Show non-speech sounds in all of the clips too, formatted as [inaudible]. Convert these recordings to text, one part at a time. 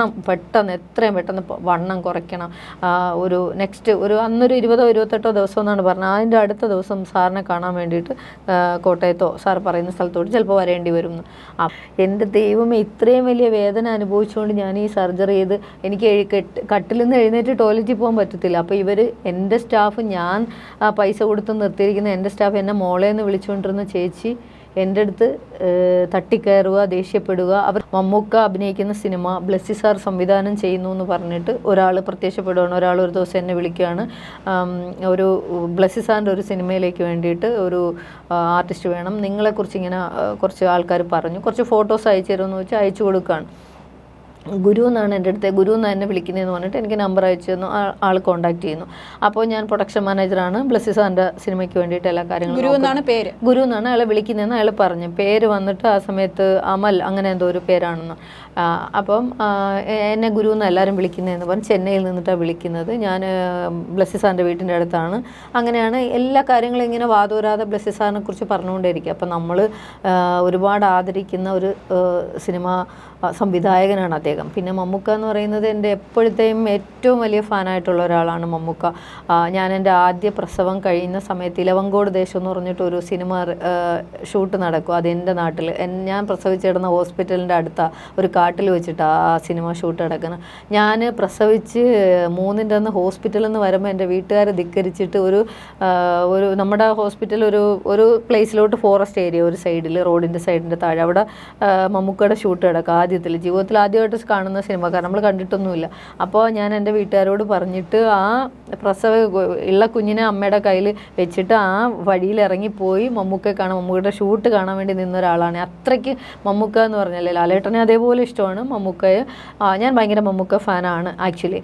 വണ്ണം പെട്ടെന്ന് എത്രയും പെട്ടെന്ന് വണ്ണം കുറയ്ക്കണം. ഒരു നെക്സ്റ്റ് ഒരു അന്നൊരു ഇരുപതോ ഇരുപത്തെട്ടോ ദിവസം എന്നാണ് പറഞ്ഞത്. അതിന്റെ അടുത്ത ദിവസം സാറിനെ കാണാൻ വേണ്ടിയിട്ട് കോട്ടയത്തോ സാർ പറയുന്ന സ്ഥലത്തോട്ട് ചിലപ്പോൾ വരേണ്ടി വരും എന്റെ ദൈവമേ ഇത്രയും വലിയ വേദന അനുഭവിച്ചുകൊണ്ട് ഞാൻ ഈ സർജറി ചെയ്ത് എനിക്ക് കട്ടിലിൽ നിന്ന് എഴുന്നേറ്റ് ടോയ്ലറ്റിൽ പോകാൻ പറ്റത്തില്ല. അപ്പോൾ ഇവർ എന്റെ സ്റ്റാഫ് ഞാൻ പൈസ കൊടുത്ത് നിർത്തിയിരിക്കുന്ന എന്റെ സ്റ്റാഫ് എന്നെ മോളേന്ന് വിളിച്ചുകൊണ്ടിരുന്ന ചേച്ചി എന്റെ അടുത്ത് തട്ടിക്കയറുക ദേഷ്യപ്പെടുക. അവർ മമ്മൂക്ക അഭിനയിക്കുന്ന സിനിമ ബ്ലസ്സി സാർ സംവിധാനം ചെയ്യുന്നു എന്ന് പറഞ്ഞിട്ട് ഒരാൾ പ്രത്യക്ഷപ്പെടുകയാണ് ഒരാൾ ഒരു ദിവസം എന്നെ വിളിക്കുകയാണ്. ഒരു ബ്ലസ്സി സാറിന്റെ ഒരു സിനിമയിലേക്ക് വേണ്ടിയിട്ട് ഒരു ആർട്ടിസ്റ്റ് വേണം. നിങ്ങളെക്കുറിച്ച് ഇങ്ങനെ കുറച്ച് ആൾക്കാർ പറഞ്ഞു. കുറച്ച് ഫോട്ടോസ് അയച്ചു തരുമെന്ന് വെച്ചാൽ അയച്ചു കൊടുക്കുകയാണ്. ഗുരു എന്നാണ് എന്റെ അടുത്ത് ഗുരു എന്നാണ് എന്നെ വിളിക്കുന്നതെന്ന് പറഞ്ഞിട്ട് എനിക്ക് നമ്പർ അയച്ചു തന്നു. ആൾ കോൺടാക്ട് ചെയ്യുന്നു. അപ്പോൾ ഞാൻ പ്രൊഡക്ഷൻ മാനേജറാണ് ബ്ലസ്സി സാറിന്റെ സിനിമയ്ക്ക് വേണ്ടിയിട്ട് എല്ലാ കാര്യങ്ങളും ഗുരു എന്നാണ് പേര്? ഗുരു എന്നാണ് അയാളെ വിളിക്കുന്നതെന്ന് അയാൾ പറഞ്ഞു. പേര് വന്നിട്ട് ആ സമയത്ത് അമൽ അങ്ങനെ എന്തോ ഒരു പേരാണെന്ന്. അപ്പം എന്നെ ഗുരു എന്ന് എല്ലാവരും വിളിക്കുന്നതെന്ന് പറഞ്ഞ് ചെന്നൈയിൽ നിന്നിട്ടാണ് വിളിക്കുന്നത്. ഞാൻ ബ്ലസ്സി സാറിന്റെ വീട്ടിന്റെ അടുത്താണ്. അങ്ങനെയാണ് എല്ലാ കാര്യങ്ങളും ഇങ്ങനെ വാദോരാതെ ബ്ലസ്സി സാറിനെ കുറിച്ച് പറഞ്ഞുകൊണ്ടേയിരിക്കും അപ്പം നമ്മൾ ഒരുപാട് ആദരിക്കുന്ന ഒരു സിനിമ സംവിധായകനാണ് അദ്ദേഹം. പിന്നെ മമ്മൂക്ക എന്ന് പറയുന്നത് എന്റെ എപ്പോഴത്തെയും ഏറ്റവും വലിയ ഫാനായിട്ടുള്ള ഒരാളാണ് മമ്മൂക്ക. ഞാൻ എന്റെ ആദ്യ പ്രസവം കഴിയുന്ന സമയത്ത് ഇലവങ്കോട് ദേശം എന്ന് പറഞ്ഞിട്ട് ഒരു സിനിമ ഷൂട്ട് നടക്കും. അത് എന്റെ നാട്ടിൽ ഞാൻ പ്രസവിച്ചിടുന്ന ഹോസ്പിറ്റലിന്റെ അടുത്ത. ഒരു കാട്ടിൽ വെച്ചിട്ടാണ് ആ സിനിമ ഷൂട്ട് നടക്കുന്നത് ഞാൻ പ്രസവിച്ച് മൂന്നിന്റെ അന്ന് ഹോസ്പിറ്റലിൽ നിന്ന് വരുമ്പോൾ എന്റെ വീട്ടുകാരെ ധിക്കരിച്ചിട്ട് ഒരു ഒരു നമ്മുടെ ഹോസ്പിറ്റൽ ഒരു ഒരു പ്ലേസിലോട്ട് ഫോറസ്റ്റ് ഏരിയ ഒരു സൈഡിൽ റോഡിന്റെ സൈഡിന്റെ താഴെ. അവിടെ മമ്മൂക്കയുടെ ഷൂട്ട് കിടക്കുക ആദ്യത്തിൽ ജീവിതത്തിൽ ആദ്യമായിട്ട് കാണുന്ന സിനിമ. കാരണം നമ്മൾ കണ്ടിട്ടൊന്നുമില്ല. അപ്പോൾ ഞാൻ എന്റെ വീട്ടുകാരോട് പറഞ്ഞിട്ട് ആ പ്രസവ ഉള്ള കുഞ്ഞിനെ അമ്മയുടെ കയ്യിൽ വെച്ചിട്ട് ആ വഴിയിൽ ഇറങ്ങിപ്പോയി മമ്മൂക്കയെ കാണാൻ മമ്മൂക്കയുടെ ഷൂട്ട് കാണാൻ വേണ്ടി നിന്ന ഒരാളാണ്. അത്രയ്ക്ക് മമ്മൂക്ക എന്ന് പറഞ്ഞാൽ ലാലേട്ടനെ അതേപോലെ ഇഷ്ടമാണ്. മമ്മൂക്കയെ ഞാൻ ഭയങ്കര മമ്മൂക്ക ഫാനാണ് ആക്ച്വലി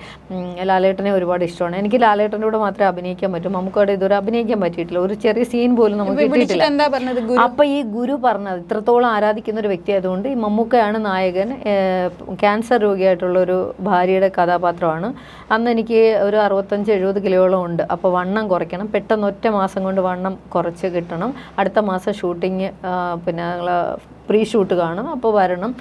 ലാലേട്ടനെ ഒരുപാട് ഇഷ്ടമാണ്. എനിക്ക് ലാലേട്ടന്റെ കൂടെ മാത്രമേ അഭിനയിക്കാൻ പറ്റൂ. മമ്മൂക്കയുടെ ഇതുവരെ അഭിനയിക്കാൻ പറ്റിയിട്ടില്ല. ഒരു ചെറിയ സീൻ പോലും നമുക്ക് കിട്ടിയിട്ടില്ല. എന്താ പറഞ്ഞത് ഗുരു? അപ്പൊ ഈ ഗുരു പറഞ്ഞത് ഇത്രത്തോളം ആരാധിക്കുന്ന ഒരു വ്യക്തി ആയതുകൊണ്ട് ഈ മമ്മൂക്കയാണ് നായകൻ. ക്യാൻസർ രോഗിയായിട്ടുള്ള ഒരു ഭാര്യയുടെ കഥാപാത്രമാണ്. അന്ന് എനിക്ക് ഒരു അറുപത്തഞ്ച് എഴുപത് കിലോയോളം ഉണ്ട്. അപ്പോൾ വണ്ണം കുറയ്ക്കണം. പെട്ടെന്ന് ഒറ്റ മാസം കൊണ്ട് വണ്ണം കുറച്ച് കിട്ടണം. അടുത്ത മാസം ഷൂട്ടിങ് പിന്നെ പ്രീ ഷൂട്ട് കാണും. അപ്പോൾ വരണം.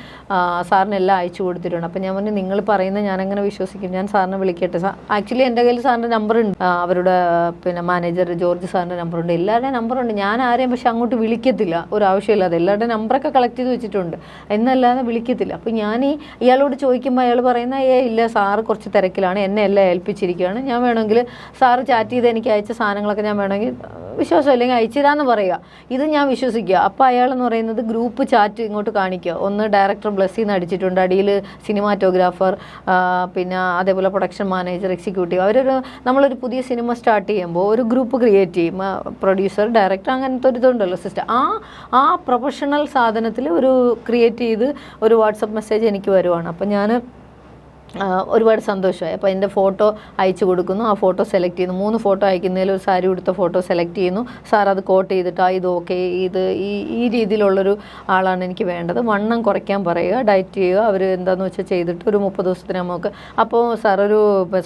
സാറിന് എല്ലാം അയച്ചു കൊടുത്തിട്ടുണ്ട്. അപ്പോൾ ഞാൻ പറഞ്ഞു നിങ്ങൾ പറയുന്നത് ഞാൻ അങ്ങനെ വിശ്വസിക്കും. ഞാൻ സാറിനെ വിളിക്കട്ടെ. ആക്ച്വലി എന്റെ കയ്യിൽ സാറിന്റെ നമ്പർ ഉണ്ട് അവരുടെ പിന്നെ മാനേജർ ജോർജ് സാറിന്റെ നമ്പറുണ്ട്. എല്ലാവരുടെയും നമ്പറുണ്ട്. ഞാൻ ആരെയും പക്ഷെ അങ്ങോട്ട് വിളിക്കത്തില്ല. ഒരു ആവശ്യമില്ലാതെ എല്ലാവരുടെയും നമ്പറൊക്കെ കളക്ട് ചെയ്ത് വെച്ചിട്ടുണ്ട്. എന്നല്ലാതെ വിളിക്കത്തില്ല. അപ്പോൾ ഞാൻ ഈ ഇയാളോട് ചോദിക്കുമ്പോൾ അയാൾ പറയുന്ന ഏ ഇല്ല സാറ് കുറച്ച് തിരക്കിലാണ്. എന്നെ എല്ലാം ഏൽപ്പിച്ചിരിക്കുകയാണ്. ഞാൻ വേണമെങ്കിൽ സാറ് ചാറ്റ് ചെയ്ത് എനിക്ക് അയച്ച സാധനങ്ങളൊക്കെ ഞാൻ വേണമെങ്കിൽ വിശ്വാസം അല്ലെങ്കിൽ അയച്ചുതരാന്ന് പറയുക. ഇത് ഞാൻ വിശ്വസിക്കുക. അപ്പോൾ അയാളെന്ന് പറയുന്നത് ഗ്രൂപ്പ് ചാറ്റ് ഇങ്ങോട്ട് കാണിക്കുക. ഒന്ന് ഡയറക്ടർ ബ്ലസ്സിന്ന് അടിച്ചിട്ടുണ്ട്. അടിയിൽ സിനിമാറ്റോഗ്രാഫർ പിന്നെ അതേപോലെ പ്രൊഡക്ഷൻ മാനേജർ എക്സിക്യൂട്ടീവ് അവരൊരു നമ്മളൊരു പുതിയ സിനിമ സ്റ്റാർട്ട് ചെയ്യുമ്പോൾ ഒരു ഗ്രൂപ്പ് ക്രിയേറ്റ് ചെയ്യും. പ്രൊഡ്യൂസർ ഡയറക്ടർ അങ്ങനത്തെ ഒരു ഇതുണ്ടല്ലോ സിസ്റ്റം ആ ആ പ്രൊഫഷണൽ സാധനത്തിൽ ഒരു ക്രിയേറ്റ് ചെയ്ത് ഒരു വാട്സപ്പ് മെസ്സേജ് എനിക്ക് വരുവാണ്. അപ്പം ഞാൻ ഒരുപാട് സന്തോഷമായി. അപ്പോൾ എന്റെ ഫോട്ടോ അയച്ചു കൊടുക്കുന്നു. ആ ഫോട്ടോ സെലക്ട് ചെയ്യുന്നു. മൂന്ന് ഫോട്ടോ അയക്കുന്നതിൽ ഒരു സാരി ഉടുത്ത ഫോട്ടോ സെലക്ട് ചെയ്യുന്നു. സാർ അത് കോട്ട് ചെയ്തിട്ട് ആ ഇത് ഓക്കെ ഇത് ഈ ഈ രീതിയിലുള്ളൊരു ആളാണ് എനിക്ക് വേണ്ടത്. വണ്ണം കുറയ്ക്കാൻ പറയുക ഡയറ്റ് ചെയ്യുക. അവർ എന്താണെന്ന് വെച്ചാൽ ചെയ്തിട്ട് ഒരു മുപ്പത് ദിവസത്തിന് നമുക്ക് അപ്പോൾ സാർ ഒരു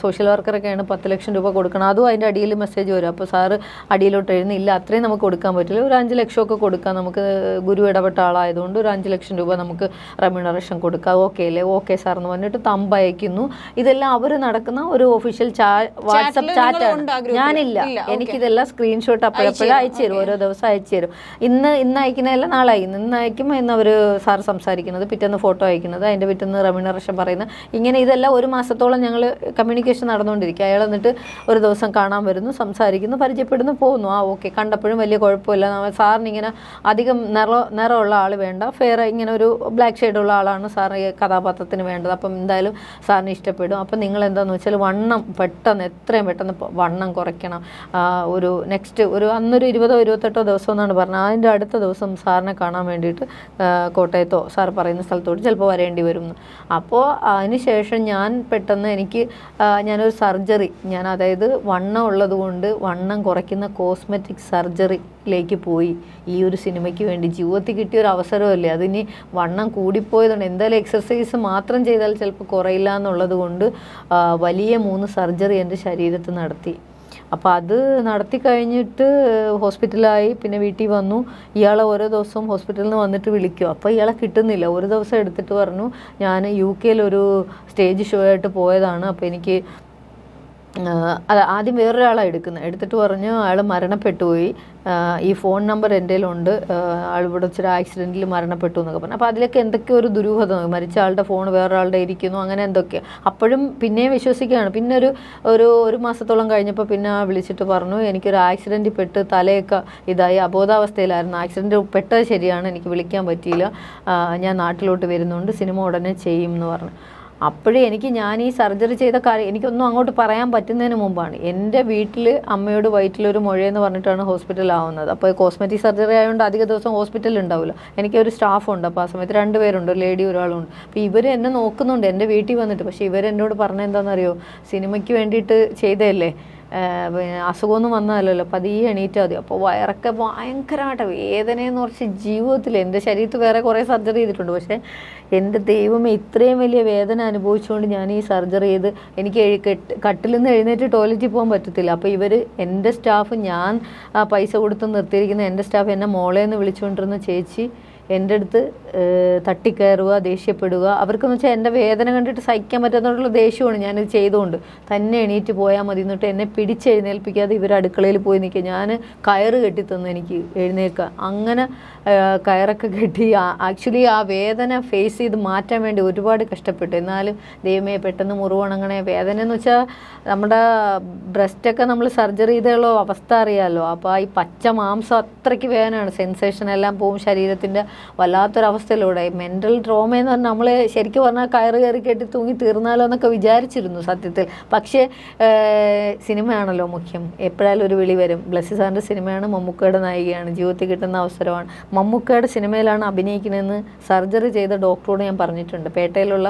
സോഷ്യൽ വർക്കറൊക്കെയാണ് പത്ത് ലക്ഷം രൂപ കൊടുക്കണം അതും അതിന്റെ അടിയിൽ മെസ്സേജ് വരും. അപ്പോൾ സാറ് അടിയിലോട്ട് എഴുന്നില്ല ഇല്ല അത്രയും നമുക്ക് കൊടുക്കാൻ പറ്റില്ല. ഒരു അഞ്ച് ലക്ഷമൊക്കെ കൊടുക്കാം. നമുക്ക് ഗുരു ഇടപെട്ട ആളായതുകൊണ്ട് ഒരു അഞ്ച് ലക്ഷം രൂപ നമുക്ക് റെമ്യൂണറേഷൻ കൊടുക്കാം. ഓക്കെ അല്ലേ? ഓക്കെ സാർ എന്ന് പറഞ്ഞിട്ട് തമ്പ് അയക്കുന്നു. ഇതെല്ലാം അവർ നടക്കുന്ന ഒരു ഒഫീഷ്യൽ വാട്സപ്പ് ചാറ്റ്? ഞാനില്ല. എനിക്കിതെല്ലാം സ്ക്രീൻഷോട്ട് അപ്പോഴപ്പോഴും അയച്ചു തരും ഓരോ ദിവസം അയച്ചു തരും ഇന്ന് ഇന്ന് അയക്കുന്നതല്ല നാളെ അയക്കുന്നു ഇന്ന് അയക്കുമ്പോൾ ഇന്ന് അവർ സാർ സംസാരിക്കുന്നത് പിറ്റേന്ന് ഫോട്ടോ അയക്കുന്നത് അതിന്റെ പിറ്റേന്ന് റെമ്യൂണറേഷൻ പറയുന്നത് ഇങ്ങനെ ഇതെല്ലാം ഒരു മാസത്തോളം ഞങ്ങൾ കമ്മ്യൂണിക്കേഷൻ നടന്നുകൊണ്ടിരിക്കുക അയാൾ എന്നിട്ട് ഒരു ദിവസം കാണാൻ വരുന്നു സംസാരിക്കുന്നു പരിചയപ്പെടുന്നു പോകുന്നു. ആ ഓക്കെ. കണ്ടപ്പോഴും വലിയ കുഴപ്പമില്ല. സാറിന് ഇങ്ങനെ അധികം നിറ നിറമുള്ള ആൾ വേണ്ട. ഫെയർ ഇങ്ങനെ ഒരു ബ്ലാക്ക് ഷെയ്ഡുള്ള ആളാണ് സാർ കഥാപാത്രത്തിന് വേണ്ടത്. അപ്പം എന്തായാലും സാറിന് ഇഷ്ടപ്പെടും. അപ്പം നിങ്ങൾ എന്താണെന്ന് വെച്ചാൽ വണ്ണം പെട്ടെന്ന് എത്രയും പെട്ടെന്ന് വണ്ണം കുറയ്ക്കണം. ഒരു നെക്സ്റ്റ് ഒരു അന്നൊരു ഇരുപതോ ഇരുപത്തെട്ടോ ദിവസം എന്നാണ് പറഞ്ഞത്. അതിന്റെ അടുത്ത ദിവസം സാറിനെ കാണാൻ വേണ്ടിയിട്ട് കോട്ടയത്തോ സാർ പറയുന്ന സ്ഥലത്തോട്ട് ചിലപ്പോൾ വരേണ്ടി വരും അപ്പോൾ അതിന് ശേഷം ഞാൻ പെട്ടെന്ന് എനിക്ക് ഞാനൊരു സർജറി ഞാൻ അതായത് വണ്ണം ഉള്ളത് കൊണ്ട് വണ്ണം കുറയ്ക്കുന്ന കോസ്മെറ്റിക് സർജറിയിലേക്ക് പോയി. ഈ ഒരു സിനിമയ്ക്ക് വേണ്ടി ജീവിതത്തിൽ കിട്ടിയ ഒരു അവസരമല്ലേ? അതിന് വണ്ണം കൂടിപ്പോയതുകൊണ്ട് എന്തായാലും എക്സസൈസ് മാത്രം ചെയ്താൽ ചിലപ്പോൾ കുറയില്ല എന്നുള്ളത് കൊണ്ട് വലിയ മൂന്ന് സർജറി എന്റെ ശരീരത്ത് നടത്തി. അപ്പോൾ അത് നടത്തി കഴിഞ്ഞിട്ട് ഹോസ്പിറ്റലായി പിന്നെ വീട്ടിൽ വന്നു. ഇയാളെ ഓരോ ദിവസവും ഹോസ്പിറ്റലിൽ നിന്ന് വന്നിട്ട് വിളിക്കും. അപ്പോൾ ഇയാളെ കിട്ടുന്നില്ല. ഒരു ദിവസം എടുത്തിട്ട് പറഞ്ഞു ഞാൻ യു കെയിലൊരു സ്റ്റേജ് ഷോ ആയിട്ട് പോയതാണ്. അപ്പോൾ എനിക്ക് അത് ആദ്യം വേറൊരാളാണ് എടുക്കുന്നത് എടുത്തിട്ട് പറഞ്ഞു അയാൾ മരണപ്പെട്ടു പോയി. ഈ ഫോൺ നമ്പർ എന്റെ ആഹ് ആൾ ഇവിടെ വെച്ചൊരു ആക്സിഡന്റിൽ മരണപ്പെട്ടു എന്നൊക്കെ പറഞ്ഞു. അപ്പോൾ അതിലൊക്കെ എന്തൊക്കെ ഒരു ദുരൂഹത മരിച്ച ആളുടെ ഫോൺ വേറൊരാളുടെ ഇരിക്കുന്നു അങ്ങനെ എന്തൊക്കെ അപ്പോഴും പിന്നെയും വിശ്വസിക്കുകയാണ്. പിന്നെ ഒരു ഒരു ഒരു മാസത്തോളം കഴിഞ്ഞപ്പോൾ പിന്നെ വിളിച്ചിട്ട് പറഞ്ഞു എനിക്കൊരു ആക്സിഡന്റ് പെട്ട് തലയൊക്കെ ഇതായി. അബോധാവസ്ഥയിലായിരുന്നു. ആക്സിഡന്റ് പെട്ടത് ശരിയാണ്. എനിക്ക് വിളിക്കാൻ പറ്റിയില്ല. ഞാൻ നാട്ടിലോട്ട് വരുന്നുണ്ട്. സിനിമ ഉടനെ ചെയ്യും എന്ന് പറഞ്ഞു. അപ്പോഴേ എനിക്ക് ഞാൻ ഈ സർജറി ചെയ്ത കാര്യം എനിക്കൊന്നും അങ്ങോട്ട് പറയാൻ പറ്റുന്നതിന് മുമ്പാണ്. എന്റെ വീട്ടിൽ അമ്മയോട് വയറ്റിലൊരു മുഴയെന്ന് പറഞ്ഞിട്ടാണ് ഹോസ്പിറ്റലാവുന്നത് അപ്പോൾ കോസ്മെറ്റിക് സർജറി ആയതുകൊണ്ട് അധിക ദിവസം ഹോസ്പിറ്റലിൽ ഉണ്ടാവില്ല. എനിക്കൊരു സ്റ്റാഫുണ്ട്. അപ്പോൾ ആ സമയത്ത് രണ്ട് പേരുണ്ട്. ലേഡി ഒരാളുണ്ട് അപ്പോൾ ഇവർ എന്നെ നോക്കുന്നുണ്ട്. എന്റെ വീട്ടിൽ വന്നിട്ട്. പക്ഷേ ഇവരെന്നോട് പറഞ്ഞെന്താണെന്നറിയോ സിനിമയ്ക്ക് വേണ്ടിയിട്ട് ചെയ്തതല്ലേ? പിന്നെ അസുഖമൊന്നും വന്നതല്ലല്ലോ പതിയെ എണീറ്റാൽ മതി. അപ്പോൾ വയറൊക്കെ ഭയങ്കരമായിട്ട് വേദനയെന്ന് കുറച്ച് ജീവിതത്തിൽ എന്റെ ശരീരത്ത് വേറെ കുറേ സർജറി ചെയ്തിട്ടുണ്ട്. പക്ഷേ എന്റെ ദൈവമേ ഇത്രയും വലിയ വേദന അനുഭവിച്ചുകൊണ്ട് ഞാൻ ഈ സർജറി ചെയ്ത് എനിക്ക് കട്ടിൽ നിന്ന് എഴുന്നേറ്റ് ടോയ്ലറ്റിൽ പോകാൻ പറ്റത്തില്ല. അപ്പോൾ ഇവർ എന്റെ സ്റ്റാഫ് ഞാൻ പൈസ കൊടുത്ത് നിർത്തിയിരിക്കുന്ന എന്റെ സ്റ്റാഫ് എന്നെ മോളേന്ന് വിളിച്ചുകൊണ്ടിരുന്ന ചേച്ചി എന്റെ അടുത്ത് തട്ടിക്കയറുക ദേഷ്യപ്പെടുക അവർക്കെന്ന് വെച്ചാൽ എന്റെ വേദന കണ്ടിട്ട് സഹിക്കാൻ പറ്റാത്തതുകൊണ്ടുള്ള ദേഷ്യമാണ് ഞാനിത് ചെയ്തുകൊണ്ട്. തന്നെ എണീറ്റ് പോയാൽ മതി എന്നിട്ട് എന്നെ പിടിച്ചെഴുന്നേൽപ്പിക്കാതെ ഇവർ അടുക്കളയിൽ പോയി നിൽക്കുക. ഞാൻ കയറ് കെട്ടിത്തന്നു എനിക്ക് എഴുന്നേൽക്കുക. അങ്ങനെ കയറൊക്കെ കെട്ടി ആക്ച്വലി ആ വേദന ഫേസ് ചെയ്ത് മാറ്റാൻ വേണ്ടി ഒരുപാട് കഷ്ടപ്പെട്ടു. എന്നാലും ദൈവമേ പെട്ടെന്ന് മുറിവണങ്ങണേ. വേദന എന്ന് വെച്ചാൽ നമ്മുടെ ബ്രസ്റ്റൊക്കെ നമ്മൾ സർജറി ചെയ്തുള്ള അവസ്ഥ അറിയാമല്ലോ അപ്പോൾ ഈ പച്ച മാംസം അത്രയ്ക്ക് വേദനയാണ്. സെൻസേഷൻ എല്ലാം പോവും ശരീരത്തിന്റെ വല്ലാത്തൊരവസ്ഥയിലൂടെ. മെന്റൽ ട്രോമ എന്ന് പറഞ്ഞാൽ നമ്മൾ ശരിക്കും പറഞ്ഞാൽ കയറ് കയറി കെട്ടി തൂങ്ങി തീർന്നാലോ എന്നൊക്കെ വിചാരിച്ചിരുന്നു സത്യത്തിൽ. പക്ഷേ സിനിമയാണല്ലോ മുഖ്യം. എപ്പോഴായാലും ഒരു വിളി വരും. ബ്ലസ്സി സാറിന്റെ സിനിമയാണ് മമ്മൂക്കയുടെ നായികയാണ്. ജീവിതത്തിൽ കിട്ടുന്ന അവസരമാണ്. മമ്മൂക്കയുടെ സിനിമയിലാണ് അഭിനയിക്കുന്നതെന്ന് സർജറി ചെയ്ത ഡോക്ടറോട് ഞാൻ പറഞ്ഞിട്ടുണ്ട്. പേട്ടയിലുള്ള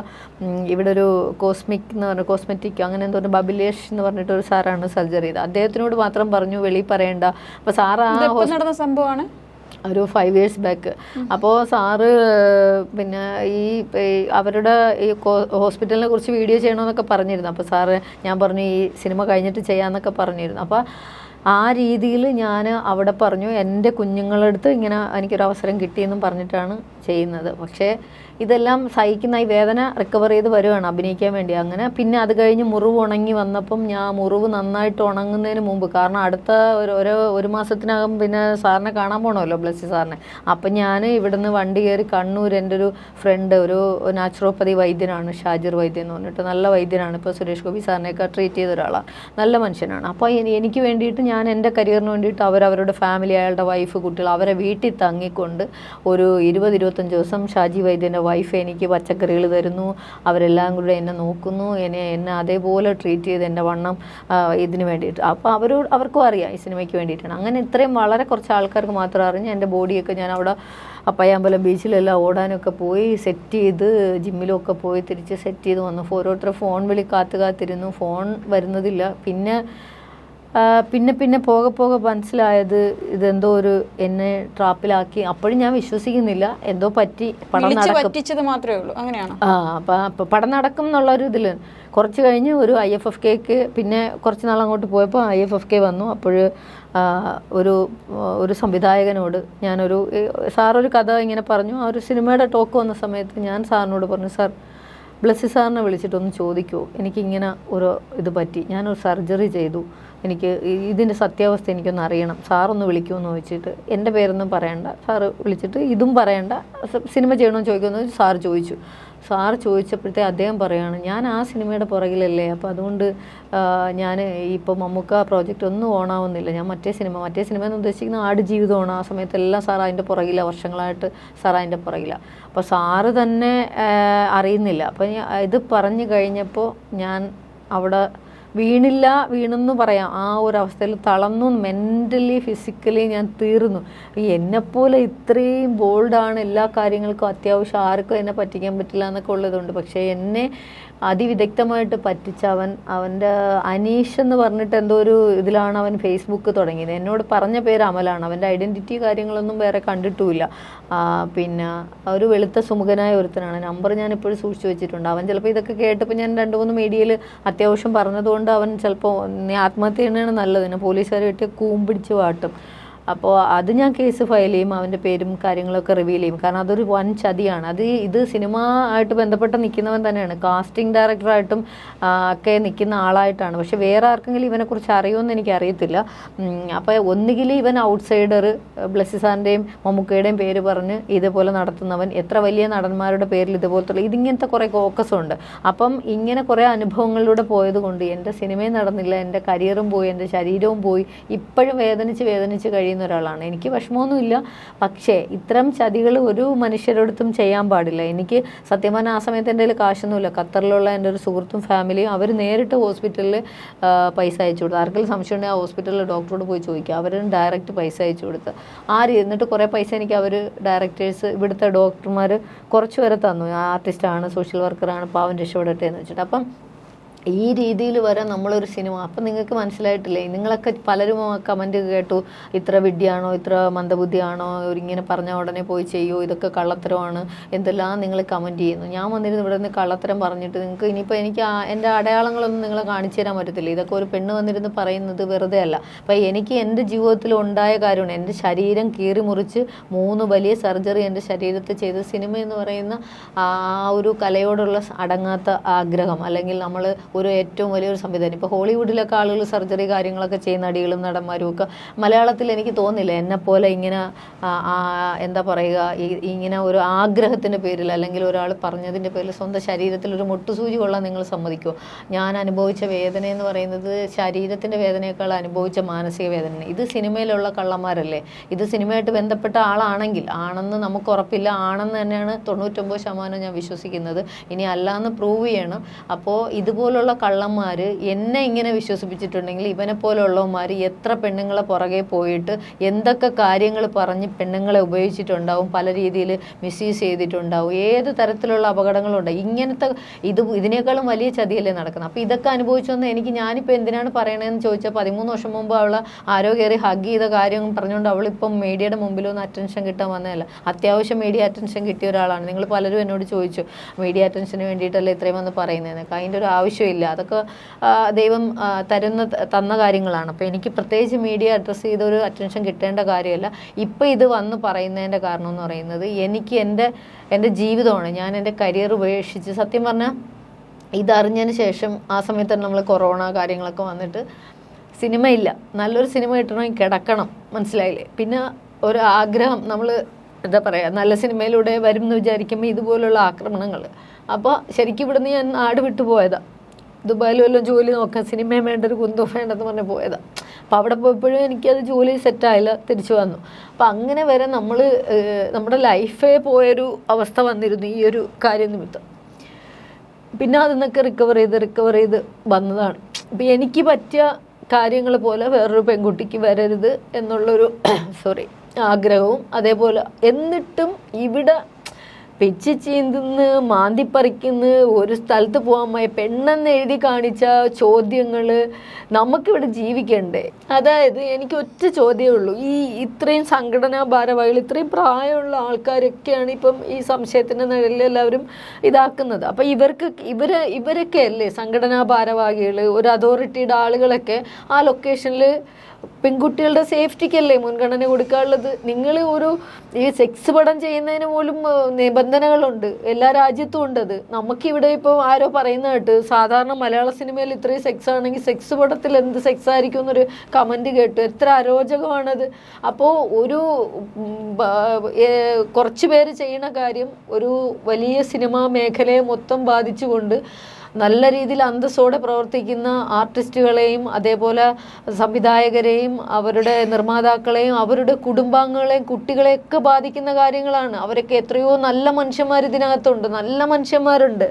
ഇവിടെ ഒരു കോസ്മിക് എന്ന് പറഞ്ഞ കോസ്മെറ്റിക് അങ്ങനെ എന്തോ ഒരു ബബിലേഷ് എന്ന് പറഞ്ഞിട്ട് ഒരു സാറാണ് സർജറി ചെയ്തത്. അദ്ദേഹത്തിനോട് മാത്രം പറഞ്ഞു വെളി പറയണ്ട. അപ്പോൾ സാറ് ആ നടന്ന സംഭവമാണ്? ഒരു ഫൈവ് ഇയേഴ്സ് ബാക്ക് അപ്പോൾ സാറ് പിന്നെ ഈ അവരുടെ ഈ ഹോസ്പിറ്റലിനെ കുറിച്ച് വീഡിയോ ചെയ്യണമെന്നൊക്കെ പറഞ്ഞിരുന്നു. അപ്പോൾ സാറ് ഞാൻ പറഞ്ഞു ഈ സിനിമ കഴിഞ്ഞിട്ട് ചെയ്യാമെന്നൊക്കെ പറഞ്ഞിരുന്നു. അപ്പോൾ ആ രീതിയിൽ ഞാൻ അവിടെ പറഞ്ഞു എന്റെ കുഞ്ഞുങ്ങളടുത്ത് ഇങ്ങനെ എനിക്കൊരു അവസരം കിട്ടിയെന്നും പറഞ്ഞിട്ടാണ് ചെയ്യുന്നത്. പക്ഷേ ഇതെല്ലാം സഹിക്കുന്ന ഈ വേദന റിക്കവർ ചെയ്ത് വരുവാണ് അഭിനയിക്കാൻ വേണ്ടി. അങ്ങനെ പിന്നെ അത് കഴിഞ്ഞ് മുറിവ് ഉണങ്ങി വന്നപ്പം ഞാൻ മുറിവ് നന്നായിട്ട് ഉണങ്ങുന്നതിന് മുമ്പ് കാരണം അടുത്ത ഒരു ഒരു ഒരു മാസത്തിനകം പിന്നെ സാറിനെ കാണാൻ പോകണമല്ലോ ബ്ലസ്സി സാറിനെ. അപ്പം ഞാൻ ഇവിടുന്ന് വണ്ടി കയറി കണ്ണൂർ എന്റെ ഒരു ഫ്രണ്ട് ഒരു നാച്ചുറോപ്പതി വൈദ്യനാണ് ഷാജിർ വൈദ്യൻ എന്ന് പറഞ്ഞിട്ട് നല്ല വൈദ്യനാണ്. ഇപ്പോൾ സുരേഷ് ഗോപി സാറിനെയൊക്കെ ട്രീറ്റ് ചെയ്ത ഒരാളാണ് നല്ല മനുഷ്യനാണ്. അപ്പോൾ എനിക്ക് വേണ്ടിയിട്ട് ഞാൻ എന്റെ കരിയറിന് വേണ്ടിയിട്ട് അവരവരുടെ ഫാമിലി അയാളുടെ വൈഫ് കുട്ടികൾ അവരെ വീട്ടിൽ തങ്ങിക്കൊണ്ട് ഒരു ഇരുപത് ഇരുപത്തഞ്ച് ദിവസം ഷാജി വൈദ്യന്റെ വൈഫ് എനിക്ക് പച്ചക്കറികൾ തരുന്നു. അവരെല്ലാം കൂടെ എന്നെ നോക്കുന്നു. എന്നെ എന്നെ അതേപോലെ ട്രീറ്റ് ചെയ്ത് എന്റെ വണ്ണം ഇതിന് വേണ്ടിയിട്ട്. അപ്പോൾ അവരോട് അവർക്കും അറിയാം ഈ സിനിമയ്ക്ക് വേണ്ടിയിട്ടാണ്. അങ്ങനെ ഇത്രയും വളരെ കുറച്ച് ആൾക്കാർക്ക് മാത്രം അറിഞ്ഞ് എന്റെ ബോഡിയൊക്കെ ഞാൻ അവിടെ പയ്യാമ്പലം ബീച്ചിലെല്ലാം ഓടാനൊക്കെ പോയി സെറ്റ് ചെയ്ത് ജിമ്മിലൊക്കെ പോയി തിരിച്ച് സെറ്റ് ചെയ്ത് വന്നു. ഓരോരുത്തർ ഫോൺ വിളി കാത്തു കാത്തിരുന്നു. ഫോൺ വരുന്നതില്ല. പിന്നെ പിന്നെ പിന്നെ പോകെ പോകെ മനസ്സിലായത് ഇതെന്തോ ഒരു എന്നെ ട്രാപ്പിലാക്കി. അപ്പോഴും ഞാൻ വിശ്വസിക്കുന്നില്ല. എന്തോ പറ്റി പടം നടക്കും. മാത്രമേ ഉള്ളൂ. അങ്ങനെയാണ്? ആ അപ്പം പടം നടക്കും എന്നുള്ള ഒരു ഇതിൽ കുറച്ച് കഴിഞ്ഞ് ഒരു ഐ എഫ് എഫ് കെക്ക് പിന്നെ കുറച്ച് നാൾ അങ്ങോട്ട് പോയപ്പോൾ ഐ എഫ് എഫ് കെ വന്നു. അപ്പോൾ ഒരു ഒരു സംവിധായകനോട് ഞാനൊരു സാറൊരു കഥ ഇങ്ങനെ പറഞ്ഞു. ആ ഒരു സിനിമയുടെ ടോക്ക് വന്ന സമയത്ത് ഞാൻ സാറിനോട് പറഞ്ഞു സാർ ബ്ലസ്സി സാറിനെ വിളിച്ചിട്ടൊന്ന് ചോദിക്കുമോ എനിക്കിങ്ങനെ ഒരു ഇത് പറ്റി. ഞാനൊരു സർജറി ചെയ്തു. എനിക്ക് ഇതിന്റെ സത്യാവസ്ഥ എനിക്കൊന്ന് അറിയണം. സാറൊന്ന് വിളിക്കുമെന്ന് ചോദിച്ചിട്ട് എന്റെ പേരൊന്നും പറയണ്ട. സാറ് വിളിച്ചിട്ട് ഇതും പറയണ്ട. സിനിമ ചെയ്യണമെന്ന് ചോദിക്കുമെന്ന് സാർ ചോദിച്ചു. സാർ ചോദിച്ചപ്പോഴത്തെ അദ്ദേഹം പറയാണ് ഞാൻ ആ സിനിമയുടെ പുറകിലല്ലേ അപ്പോൾ അതുകൊണ്ട് ഞാൻ ഇപ്പോൾ മമ്മൂക്ക പ്രോജക്റ്റ് ഒന്നും ഓണാവുന്നില്ല ഞാൻ മറ്റേ സിനിമ മറ്റേ സിനിമ എന്ന് ഉദ്ദേശിക്കുന്ന ആട് ജീവിതമാണ്. ആ സമയത്തെല്ലാം സാർ അതിന്റെ പുറകില്ല വർഷങ്ങളായിട്ട് സാർ അതിന്റെ പുറകില്ല അപ്പോൾ സാറ് തന്നെ അറിയുന്നില്ല. അപ്പോൾ ഇത് പറഞ്ഞു കഴിഞ്ഞപ്പോൾ ഞാൻ അവിടെ വീണില്ല വീണെന്ന് പറയാം. ആ ഒരു അവസ്ഥയിൽ തളർന്നു മെന്റലി ഫിസിക്കലി ഞാൻ തീർന്നു. എന്നെപ്പോലെ ഇത്രയും ബോൾഡാണ് എല്ലാ കാര്യങ്ങൾക്കും അത്യാവശ്യം ആർക്കും എന്നെ പറ്റിക്കാൻ പറ്റില്ല എന്നൊക്കെ ഉള്ളതുകൊണ്ട് പക്ഷേ എന്നെ അതിവിദഗ്ധമായിട്ട് പറ്റിച്ച അവൻ അവന്റെ അനീഷ് എന്ന് പറഞ്ഞിട്ട് എന്തോ ഒരു ഇതിലാണ് അവൻ ഫേസ്ബുക്ക് തുടങ്ങിയത്. എന്നോട് പറഞ്ഞ പേര് അമലാണ്. അവന്റെ ഐഡന്റിറ്റി കാര്യങ്ങളൊന്നും വേറെ കണ്ടിട്ടുമില്ല. പിന്നെ ഒരു വെളുത്ത സുമുഖനായ ഒരുത്തനാണ്. നമ്പർ ഞാൻ ഇപ്പോഴും സൂക്ഷിച്ചു വെച്ചിട്ടുണ്ട്. അവൻ ചിലപ്പോൾ ഇതൊക്കെ കേട്ടപ്പോൾ ഞാൻ രണ്ട് മൂന്ന് മീഡിയയിൽ അത്യാവശ്യം പറഞ്ഞതുകൊണ്ട് അവൻ ചിലപ്പോൾ ആത്മഹത്യ തന്നെയാണ് നല്ലത്. പോലീസുകാർ കിട്ടിയ കൂമ്പിടിച്ച് വാട്ടും. അപ്പോൾ അത് ഞാൻ കേസ് ഫയൽ ചെയ്യും അവന്റെ പേരും കാര്യങ്ങളൊക്കെ റിവീൽ ചെയ്യും. കാരണം അതൊരു വൻ ചതിയാണ്. അത് ഇത് സിനിമ ആയിട്ട് ബന്ധപ്പെട്ട് നിൽക്കുന്നവൻ തന്നെയാണ്. കാസ്റ്റിംഗ് ഡയറക്ടറായിട്ടും ഒക്കെ നിൽക്കുന്ന ആളായിട്ടാണ്. പക്ഷെ വേറെ ആർക്കെങ്കിലും ഇവനെക്കുറിച്ച് അറിയുമെന്ന് എനിക്ക് അറിയത്തില്ല. അപ്പോൾ ഒന്നുകിൽ ഇവൻ ഔട്ട്സൈഡർ ബ്ലസ്സിസാറിന്റെയും മമ്മൂക്കയുടെയും പേര് പറഞ്ഞ് ഇതുപോലെ നടത്തുന്നവൻ എത്ര വലിയ നടന്മാരുടെ പേരിൽ ഇതുപോലത്തുള്ള ഇതിങ്ങനത്തെ കുറേ ഫോക്കസ് ഉണ്ട്. അപ്പം ഇങ്ങനെ കുറേ അനുഭവങ്ങളിലൂടെ പോയത് കൊണ്ട് എന്റെ സിനിമയും നടന്നില്ല എന്റെ കരിയറും പോയി എന്റെ ശരീരവും പോയി ഇപ്പോഴും വേദനിച്ച് വേദനിച്ച് കഴിയുന്ന ഒരാളാണ്. എനിക്ക് വിഷമമൊന്നുമില്ല പക്ഷേ ഇത്തരം ചതികൾ ഒരു മനുഷ്യരോടത്തും ചെയ്യാൻ പാടില്ല. എനിക്ക് സത്യം പറഞ്ഞാൽ ആ സമയത്ത് എന്റെ കാശൊന്നുമില്ല. ഖത്തറിലുള്ള എന്റെ ഒരു സുഹൃത്തും ഫാമിലിയും അവർ നേരിട്ട് ഹോസ്പിറ്റലിൽ പൈസ അയച്ചു കൊടുത്തു. ആർക്കെങ്കിലും സംശയം ഉണ്ടെങ്കിൽ ആ ഹോസ്പിറ്റലിൽ ഡോക്ടറോട് പോയി ചോദിക്കുക. അവരും ഡയറക്റ്റ് പൈസ അയച്ചു കൊടുത്ത്. ആര്? എന്നിട്ട് കുറേ പൈസ എനിക്ക് അവർ ഡയറക്ടേഴ്സ് ഇവിടുത്തെ ഡോക്ടർമാർ കുറച്ച് പേരെ തന്നു. ആർട്ടിസ്റ്റാണ് സോഷ്യൽ വർക്കറാണ് പാവം രക്ഷപ്പെടട്ടെ എന്ന് വെച്ചിട്ട്. അപ്പം ഈ രീതിയിൽ വരെ നമ്മളൊരു സിനിമ അപ്പം നിങ്ങൾക്ക് മനസ്സിലായിട്ടില്ലേ? നിങ്ങളൊക്കെ പലരും കമന്റ് കേട്ടു. ഇത്ര വിഡ്ഢിയാണോ ഇത്ര മന്ദബുദ്ധിയാണോ ഇങ്ങനെ പറഞ്ഞ ഉടനെ പോയി ചെയ്യുമോ ഇതൊക്കെ കള്ളത്തരമാണ് എന്തെല്ലാം നിങ്ങൾ കമന്റ് ചെയ്യുന്നു. ഞാൻ വന്നിരുന്ന് ഇവിടെ നിന്ന് കള്ളത്തരം പറഞ്ഞിട്ട് നിങ്ങൾക്ക് ഇനിയിപ്പോൾ എനിക്ക് എന്റെ അടയാളങ്ങളൊന്നും നിങ്ങളെ കാണിച്ചു തരാൻ പറ്റത്തില്ല. ഇതൊക്കെ ഒരു പെണ്ണ് വന്നിരുന്ന് പറയുന്നത് വെറുതെ അല്ല. അപ്പം എനിക്ക് എന്റെ ജീവിതത്തിൽ ഉണ്ടായ കാര്യമാണ് എന്റെ ശരീരം കീറി മുറിച്ച് മൂന്ന് വലിയ സർജറി എന്റെ ശരീരത്തിൽ ചെയ്ത സിനിമ എന്ന് പറയുന്ന ആ ഒരു കലയോടുള്ള അടങ്ങാത്ത ആഗ്രഹം അല്ലെങ്കിൽ നമ്മൾ ഒരു ഏറ്റവും വലിയൊരു സംവിധാനം. ഇപ്പോൾ ഹോളിവുഡിലൊക്കെ ആളുകൾ സർജറി കാര്യങ്ങളൊക്കെ ചെയ്യുന്ന നടികളും നടന്മാരും ഒക്കെ മലയാളത്തിൽ എനിക്ക് തോന്നില്ല എന്നെപ്പോലെ ഇങ്ങനെ എന്താ പറയുക ഇങ്ങനെ ഒരു ആഗ്രഹത്തിന്റെ പേരിൽ അല്ലെങ്കിൽ ഒരാൾ പറഞ്ഞതിന്റെ പേരിൽ സ്വന്തം ശരീരത്തിൽ ഒരു മുട്ടുസൂചി കൊള്ളാൻ നിങ്ങൾ സമ്മതിക്കുമോ ഞാൻ അനുഭവിച്ച വേദന എന്ന് പറയുന്നത് ശരീരത്തിന്റെ വേദനയേക്കാൾ അനുഭവിച്ച മാനസിക വേദനയാണ്. ഇത് സിനിമയിലുള്ള കള്ളന്മാരല്ലേ? ഇത് സിനിമയായിട്ട് ബന്ധപ്പെട്ട ആളാണെങ്കിൽ ആണെന്ന് നമുക്ക് ഉറപ്പില്ല. ആണെന്ന് തന്നെയാണ് തൊണ്ണൂറ്റൊമ്പത് ശതമാനം ഞാൻ വിശ്വസിക്കുന്നത്. ഇനി അല്ലാന്ന് പ്രൂവ് ചെയ്യണം. അപ്പോൾ ഇതുപോലുള്ള കള്ളന്മാർ എന്നെ ഇങ്ങനെ വിശ്വസിപ്പിച്ചിട്ടുണ്ടെങ്കിൽ ഇവനെ പോലുള്ളവന്മാർ എത്ര പെണ്ണുങ്ങളെ പുറകെ പോയിട്ട് എന്തൊക്കെ കാര്യങ്ങൾ പറഞ്ഞ് പെണ്ണുങ്ങളെ ഉപയോഗിച്ചിട്ടുണ്ടാവും പല രീതിയിൽ മിസ്യൂസ് ചെയ്തിട്ടുണ്ടാവും ഏത് തരത്തിലുള്ള അപകടങ്ങളുണ്ട് ഇങ്ങനത്തെ ഇത് ഇതിനേക്കാളും വലിയ ചതിയല്ലേ നടക്കുന്നത്. അപ്പോൾ ഇതൊക്കെ അനുഭവിച്ചു വന്ന എനിക്ക് ഞാനിപ്പോൾ എന്തിനാണ് പറയണതെന്ന് ചോദിച്ചാൽ പതിമൂന്ന് വർഷം മുമ്പ് അവൾ ആരോ കയറി ഹഗ് ചെയ്ത കാര്യം പറഞ്ഞുകൊണ്ട് അവളിപ്പം മീഡിയയുടെ മുമ്പിലൊന്നും അറ്റൻഷൻ കിട്ടാൻ വന്നതല്ല. അത്യാവശ്യം മീഡിയ അറ്റൻഷൻ കിട്ടിയ ഒരാളാണ്. നിങ്ങൾ പലരും എന്നോട് ചോദിച്ചു മീഡിയ അറ്റൻഷന് വേണ്ടിയിട്ടല്ലേ ഇത്രയും വന്ന് പറയുന്നതെന്നൊക്കെ അതിന്റെ ഒരു ആവശ്യമില്ല അതൊക്കെ ദൈവം തരുന്ന തന്ന കാര്യങ്ങളാണ്. അപ്പോൾ എനിക്ക് പ്രത്യേകിച്ച് മീഡിയ അഡ്രസ്സ് ചെയ്ത ഒരു അറ്റൻഷൻ കിട്ടേണ്ട കാര്യമല്ല. ഇപ്പോൾ ഇത് വന്ന് പറയുന്നതിന്റെ കാരണം എന്ന് പറയുന്നത് എനിക്ക് എന്റെ എന്റെ ജീവിതമാണ്. ഞാൻ എന്റെ കരിയർ ഉപേക്ഷിച്ച് സത്യം പറഞ്ഞാൽ ഇതറിഞ്ഞതിന് ശേഷം ആ സമയത്ത് നമ്മൾ കൊറോണ കാര്യങ്ങളൊക്കെ വന്നിട്ട് സിനിമയില്ല നല്ലൊരു സിനിമ കിട്ടണമെങ്കിൽ കിടക്കണം. മനസ്സിലായില്ലേ? പിന്നെ ഒരു ആഗ്രഹം നമ്മൾ എന്താ പറയുക നല്ല സിനിമയിലൂടെ വരും എന്ന് വിചാരിക്കുമ്പോൾ ഇതുപോലുള്ള ആക്രമണങ്ങൾ അപ്പോൾ ശരിക്കും ഇവിടുന്ന് ഞാൻ നാട് വിട്ടു പോയതാ. ദുബായിൽ വല്ലതും ജോലി നോക്കാം സിനിമയും വേണ്ട ഒരു കുന്തവും വേണ്ടെന്ന് പറഞ്ഞ് പോയതാ. അപ്പം അവിടെ പോയപ്പോഴും എനിക്കത് ജോലി സെറ്റായില്ല തിരിച്ചു വന്നു. അപ്പം അങ്ങനെ വരെ നമ്മൾ നമ്മുടെ ലൈഫേ പോയൊരു അവസ്ഥ വന്നിരുന്നു ഈ ഒരു കാര്യം നിമിത്തം പിന്നെ അതിൽ നിന്നൊക്കെ റിക്കവർ ചെയ്ത് റിക്കവർ ചെയ്ത് വന്നതാണ്. അപ്പം എനിക്ക് പറ്റിയ കാര്യങ്ങൾ പോലെ വേറൊരു പെൺകുട്ടിക്ക് വരരുത് എന്നുള്ളൊരു [clears throat] സോറി ആഗ്രഹവും അതേപോലെ. എന്നിട്ടും ഇവിടെ പിച്ച് ചീന്തുന്ന് മാന്തിപ്പറിക്കുന്ന് ഒരു സ്ഥലത്ത് പോകാൻ പോയ പെണ്ണെന്ന് എഴുതി കാണിച്ച ചോദ്യങ്ങൾ നമുക്കിവിടെ ജീവിക്കണ്ടേ? അതായത് എനിക്ക് ഒറ്റ ചോദ്യമേ ഉള്ളൂ. ഈ ഇത്രയും സംഘടനാ ഭാരവാഹികൾ ഇത്രയും പ്രായമുള്ള ആൾക്കാരൊക്കെയാണ് ഇപ്പം ഈ സംശയത്തിന്റെ നിഴലിൽ എല്ലാവരും ഇതാക്കുന്നത്. അപ്പം ഇവർക്ക് ഇവർ ഇവരൊക്കെ അല്ലേ സംഘടനാ ഭാരവാഹികൾ ഒരു അതോറിറ്റിയുടെ ആളുകളൊക്കെ ആ ലൊക്കേഷനിൽ പെൺകുട്ടികളുടെ സേഫ്റ്റിക്കല്ലേ മുൻഗണന കൊടുക്കാനുള്ളത്? നിങ്ങൾ ഒരു ഈ സെക്സ് പടം ചെയ്യുന്നതിന് പോലും ഏഹ്, നിബന്ധനകളുണ്ട്. എല്ലാ രാജ്യത്തും ഉണ്ട് അത്. നമുക്കിവിടെ ഇപ്പോൾ ആരോ പറയുന്ന കേട്ട് സാധാരണ മലയാള സിനിമയിൽ ഇത്രയും സെക്സ് ആണെങ്കിൽ സെക്സ് പടത്തിൽ എന്ത് സെക്സ് ആയിരിക്കും എന്നൊരു കമന്റ് കേട്ടു. എത്ര അരോചകമാണത് അപ്പോൾ ഒരു കുറച്ച് പേര് ചെയ്യുന്ന കാര്യം ഒരു വലിയ സിനിമാ മേഖലയെ മൊത്തം ബാധിച്ചുകൊണ്ട് നല്ല രീതിയിൽ അന്തസ്സോടെ പ്രവർത്തിക്കുന്ന ആർട്ടിസ്റ്റുകളെയും അതേപോലെ സംവിധായകരെയും അവരുടെ നിർമ്മാതാക്കളെയും അവരുടെ കുടുംബാംഗങ്ങളെയും കുട്ടികളെയൊക്കെ ബാധിക്കുന്ന കാര്യങ്ങളാണ്. അവരൊക്കെ എത്രയോ നല്ല മനുഷ്യന്മാർ ഇതിനകത്തുണ്ട്. നല്ല മനുഷ്യന്മാരുണ്ട്.